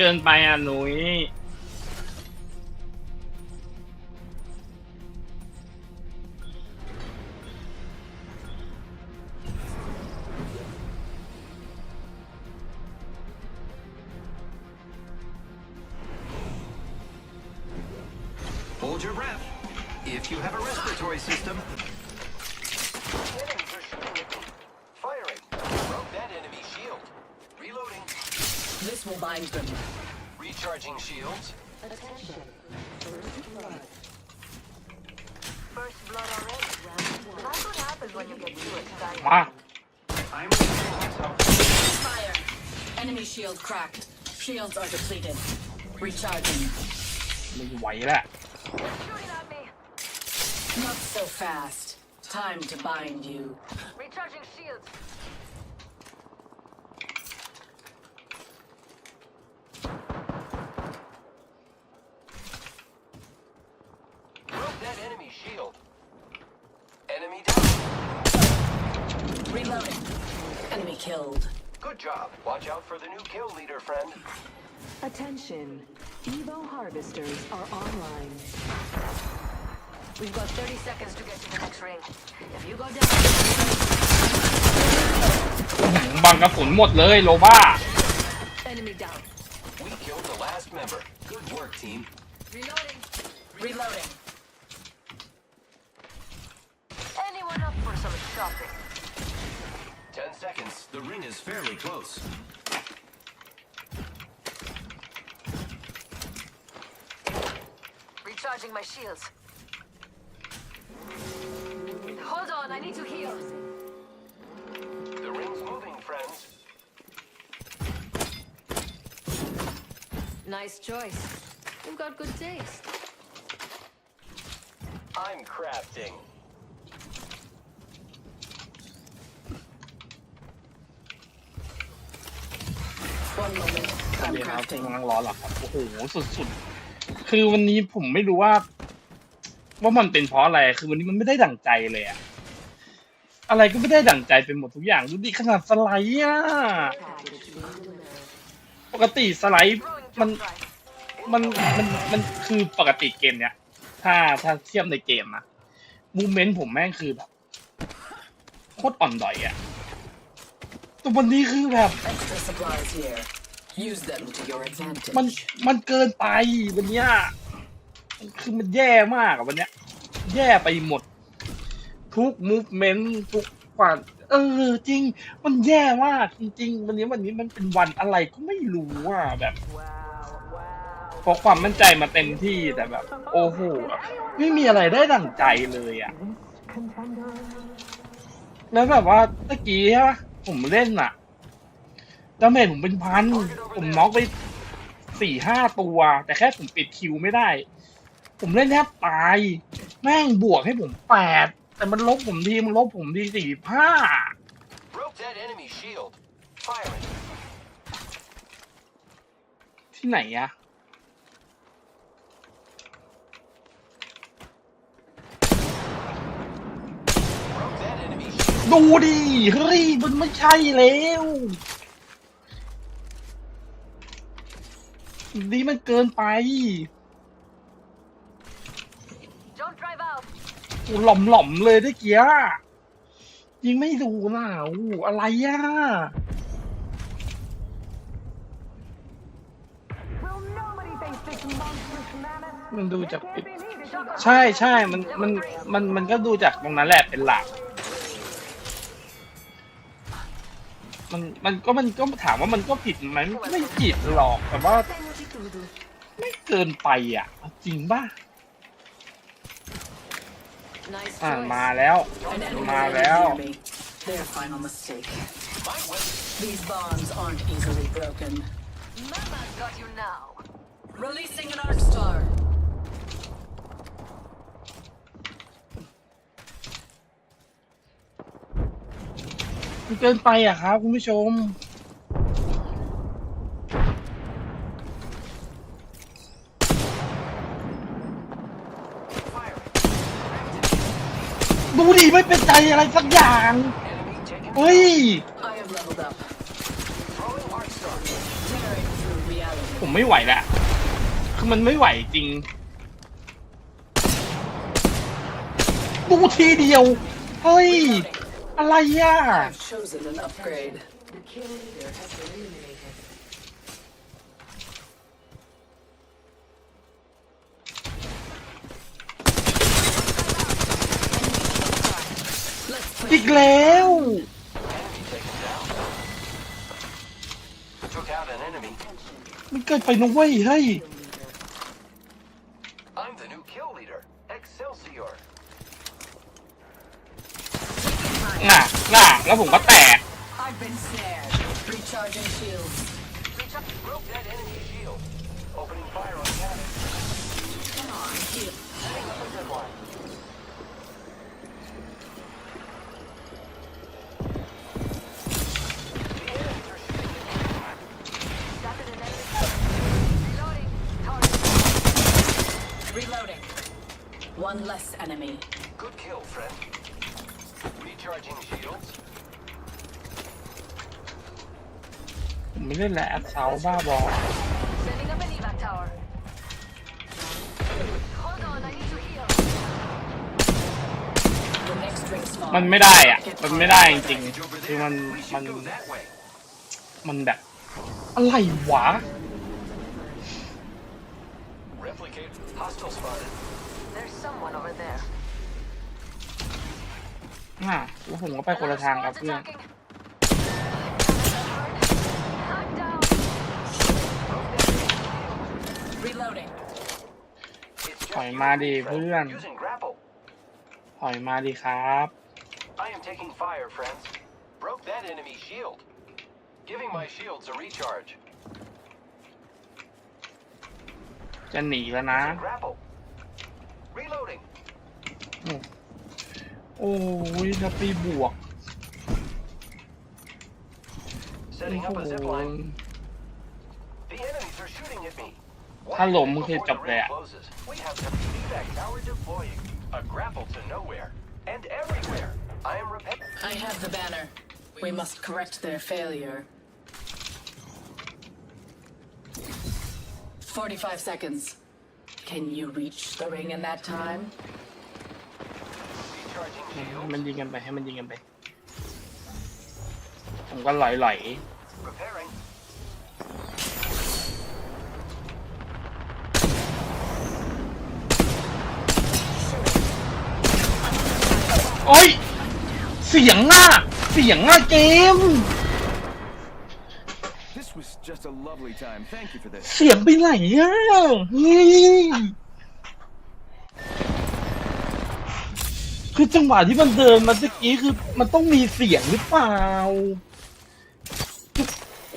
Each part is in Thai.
เกินไปอ่ะ หนุย Charging shields. Attention. First blood. First blood already, That's what happens when you get Ah. I'm Fire. Enemy shield cracked. Shields are depleted. Recharging. Why Shooting at Not so fast. Time to bind you. Recharging shields. shield. Enemy down. Reloading. Enemy killed. Good job. Watch out for the new kill leader, friend. Attention. Evo harvesters are online. We've got 30 seconds to get to the next ring. If you go down... บังกระสุนหมดเลยโลบ้า Enemy down. We killed the last member. Good work, team. Reloading. Reloading. dropping. Ten seconds. The ring is fairly close. Recharging my shields. Hold on, I need to heal. The ring's moving, friends. Nice choice. You've got good taste. I'm crafting. ทำเลยครับเพลกำลังร้อนหรอครับโอ้โหสุดๆคือวันนี้ผมไม่รู้ว่า ว่ามันเป็นเพราะอะไรคือวันนี้มันไม่ได้ดั่งใจเลยอะอะไรก็ไม่ได้ดั่งใจเป็นหมดทุกอย่างดูดิขนาดสไลด์อะปกติสไลด์มันมันมันมันคือปกติเกมเนี้ยถ้าถ้าเทียบในเกมนะมูเมนต์ผมแม่งคือแบบโคตรอ่อนดอยอะแต่วันนี้คือแบบมันมันเกินไปวันเนี้ยคือมันแย่มากอะวันเนี้ยแย่ไปหมด ทุกมูฟเมนต์ทุกความเออจริง มันแย่มากจริงๆวันนี้วันนี้มันเป็นวันอะไรก็ไม่รู้อ่ะแบบเพราะความมั่นใจมาเต็มที่แต่แบบ โอ้โหไม่มีอะไรได้ดั่งใจเลยอ่ะแล้วแบบว่าตะกี้ใช่ไหมผมเล่นอ่ะ้าเม่ผมเป็นพัน ผมน็อกไปสี่ห้าตัว แต่แค่ผมปิดคิวไม่ได้ ผมเล่นแทบตาย แม่งบวกให้ผมแปดแต่มันลบผมทีมันลบผมทีสี่ห้าที่ไหนอะดูดิเฮ้ยมันไม่ใช่แล้วนี่มันเกินไปหล่อมหล่อมเลยได้เกียยิงไม่ดูน่ะอู้อะไรอ่ะมันดูจากใช่ใช่มันมันมันมันก็ดูจากตรงนั้นแหละเป็นหลัก มันมันก็มันก็ถามว่ามันก็ผิดไหมไม่ผิดหรอกแต่ว่าไม่เกินไปอ่ะ จริงป่ะมาแล้ว มาแล้วมเกินไปอ่ะครับ คุณผู้ชมูดีไม่เป็นใจอะไรสักอย่างเฮ้ย ผมไม่ไหวแล้วคือมันไม่ไหวจริงดูทีเดียวเฮ้ย อะไรอ่ะอีกแล้ว Took out an enemy. มันเกินไปนะเว้ยเฮ้ย I'm the new kill leader. Excelsior. หนักหนักแล้วผมก็แตก I've been snared. Recharging shields. Broke that enemy shield. Opening fire on cannon. Come on, here. Picking up a good one. One less enemy. Good kill, friend. Recharging shields. ผมไม่เล่นแล้วแอคเซาบ้าบอ Setting up an evac tower. Hold on, I need to heal. Your next ring's spawn. มันไม่ได้อ่ะมันไม่ได้จริง Replicate. Hostile spotted. ฮวผมก็ไปคนละทางครับเพื่อนถอยมาดิเพื่อนถอยมาดิครับ จะหนีแล้วนะโอ้ยนับปีบวก Setting up a zipline. The enemies are shooting at me. Hello, the ring closes, We have the feedback tower deploying. A grapple to nowhere and everywhere. I am I have the banner. We must correct their failure. 45 seconds. Can you reach the ring in that time? มันยิงกันไป ให้มันยิงกันไป ผมก็ไหลไหลโอ้ยเสียงอ่ะเสียงอ่ะเกม เสียงไปไหนอ่ะนีคือจังหวะที่มันเดินมาเมื่อกี้คือมันต้องมีเสียงหรือเปล่า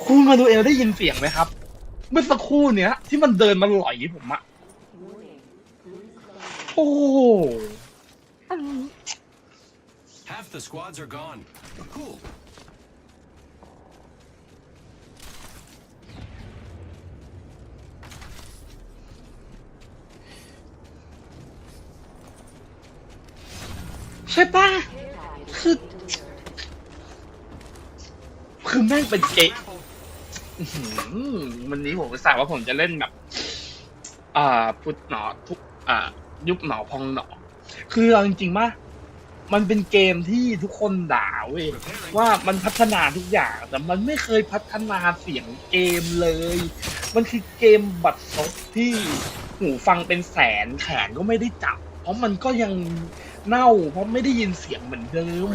คุณมาดูเอลได้ยินเสียงไหมครับ เมื่อสักครู่เนี้ยที่มันเดินมันหลอยผมอะโอ้ใช่ป่ะคือคือแม่งเป็นเกมอือหือวันนี้ผมกุตส่าว่าผมจะเล่นแบบ อ่าพุทธหนอทุก อ่า ยุบหนอพองหนอคือเอาจริงๆม่มันเป็นเกมที่ทุกคนด่าเว้ยว่ามันพัฒนาทุกอย่าง แต่มันไม่เคยพัฒนาเสียงเกมเลย มันคือเกมบัตรซบที่ หูฟังเป็นแสนแขนก็ไม่ได้จับ เพราะมันก็ยังเน่าเพราะไม่ได้ยินเสียงเหมือนเดิม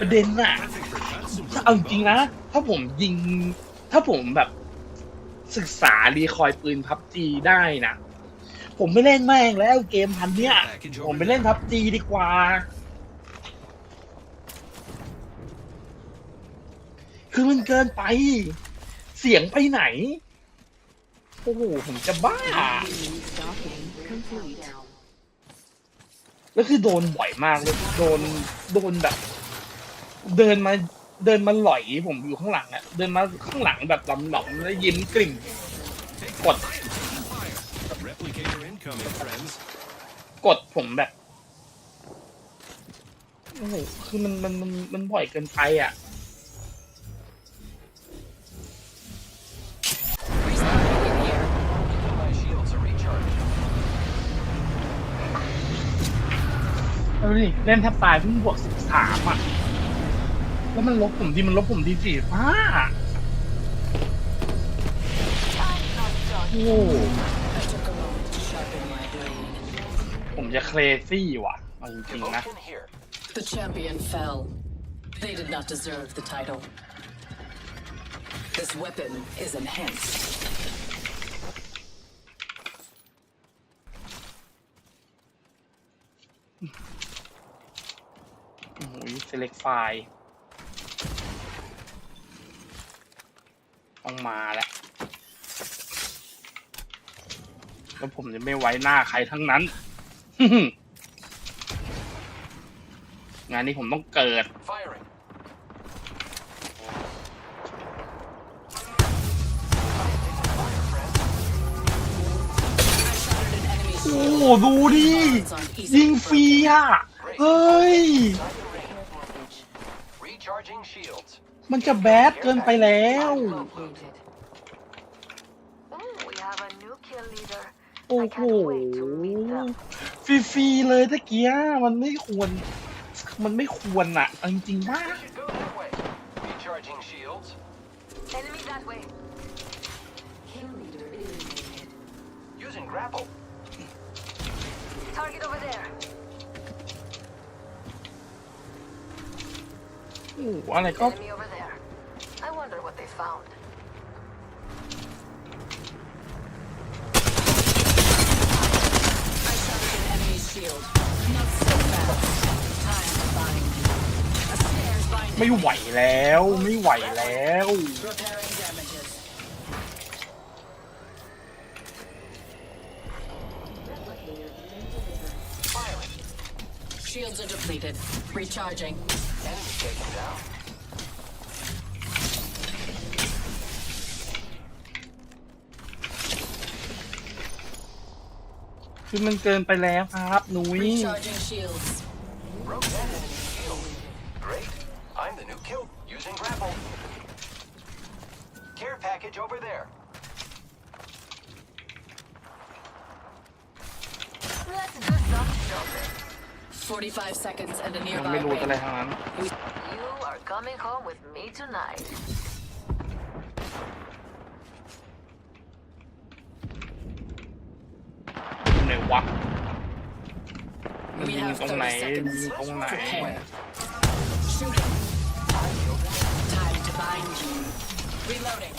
ประเด็นอะถ้าเอาจริงนะถ้าผมยิง ถ้าผมแบบศึกษารีคอยปืนพับจีได้นะผมไม่เล่นแม่งแล้ว เกมพันเนี้ยผมไปเล่นพับจีดีกว่า คือมันเกินไป เสียงไปไหนโอ้โหผมจะบ้าแล้วคือโดนบ่อยมากเลย โดน โดนแบบ เดินมา เดินมาหลอยผมอยู่ข้างหลังอะเดินมาข้างหลังแบบลำหลอมแล้วยิ้มกลิ่มกด กดผมแบบโอ้โหคือมัน มัน มัน มันบ่อยเกินไปอ่ะอนี่เล่นแทบตายเพิ่งบวกสิบสามอ่ะ แล้วมันลบผมทีมันลบผมทีสี่ห้าโอ้ ผมจะเครซี่ว่ะเอาจริงๆนะ The champion fell. They did not deserve the title. This weapon is enhanced. หอย select file ต้องมาแล้วแล้วผมจะไม่ไว้หน้าใครทั้งนั้น งานนี้ผมต้องเกิด Firing. โอ้โหดูดิ ยิงฟรีอ่ะเฮ้ยมันจะแบดเกินไปแล้วโอ้โหฟรีๆเลยตะเกียมันไม่ควรมันไม่ควรอะจริงๆมากเ Ooh, on a cop. Enemy over there. I wonder what they found. I shattered an enemy shield. Not so fast. Time to find you. A snare's binding. ไม่ไหวแล้วไม่ไหวแล้ว Repairing damages. เ Shields are depleted. Recharging. Enemy taken I'm the new kill using grapple. Care package over there. That's good enough. 45 seconds and a nearby ไม่รู้อะไร You are coming home with me tonight. We have ตรงไหน seconds. Time to bind you. Reloading.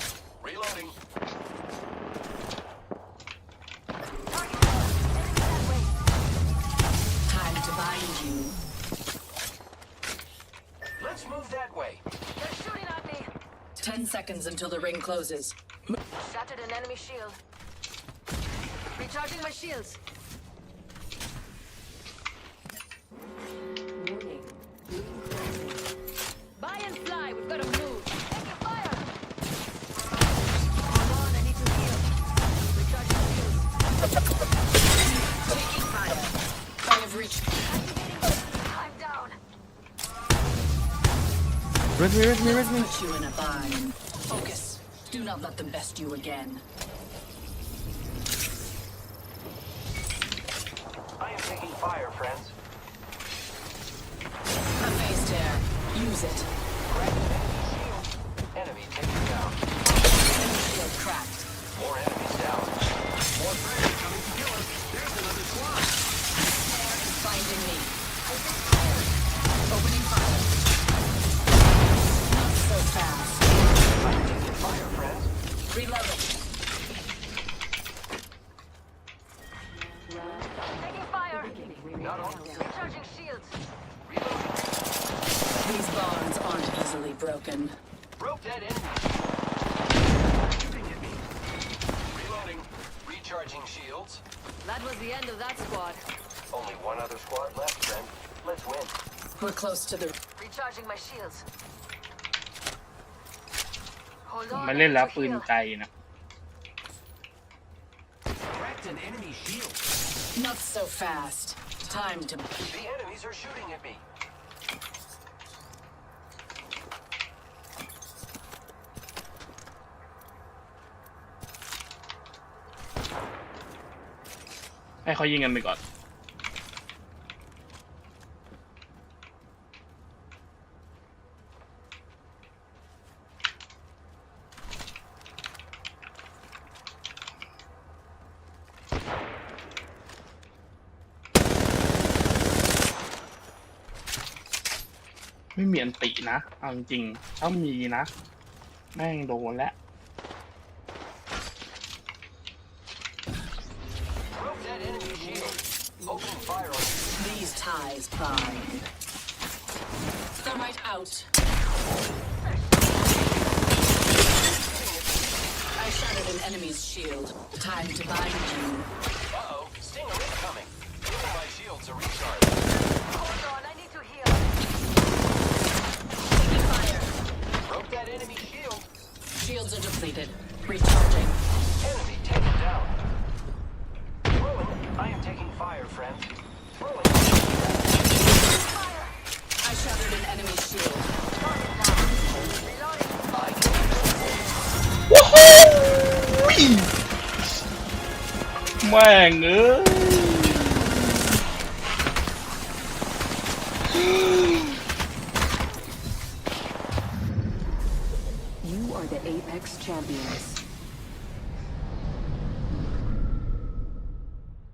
until the ring closes. Shattered an enemy shield. Recharging my shields. Buy and fly, we've got to move. fire! I have reached. I'm down. Put you in a bind. Focus. Do not let them best you again. I am taking fire, friends. A phase tear. Use it. Correct. That was the end of that squad. Only one other squad left, then. Let's win. We're close to the... Recharging my shields. มันเล่นแล้วปืนไกลนะ Cracked an enemy shield. Not so fast. Time to... The enemies are shooting at me. ให้เขายิงกันไปก่อน ไม่มีอันตินะเอาจริงถ้ามีนะ แม่งโดนแล้ว Open fire on These ties bind. Thermite out. I shattered an enemy's shield. Time to bind you. Uh-oh, Stinger incoming. Giving my shields a recharge. Hold on, I need to heal. Taking fire. Broke that enemy shield. Shields are depleted. Recharging. Enemy taken down. แม่งเอ้ย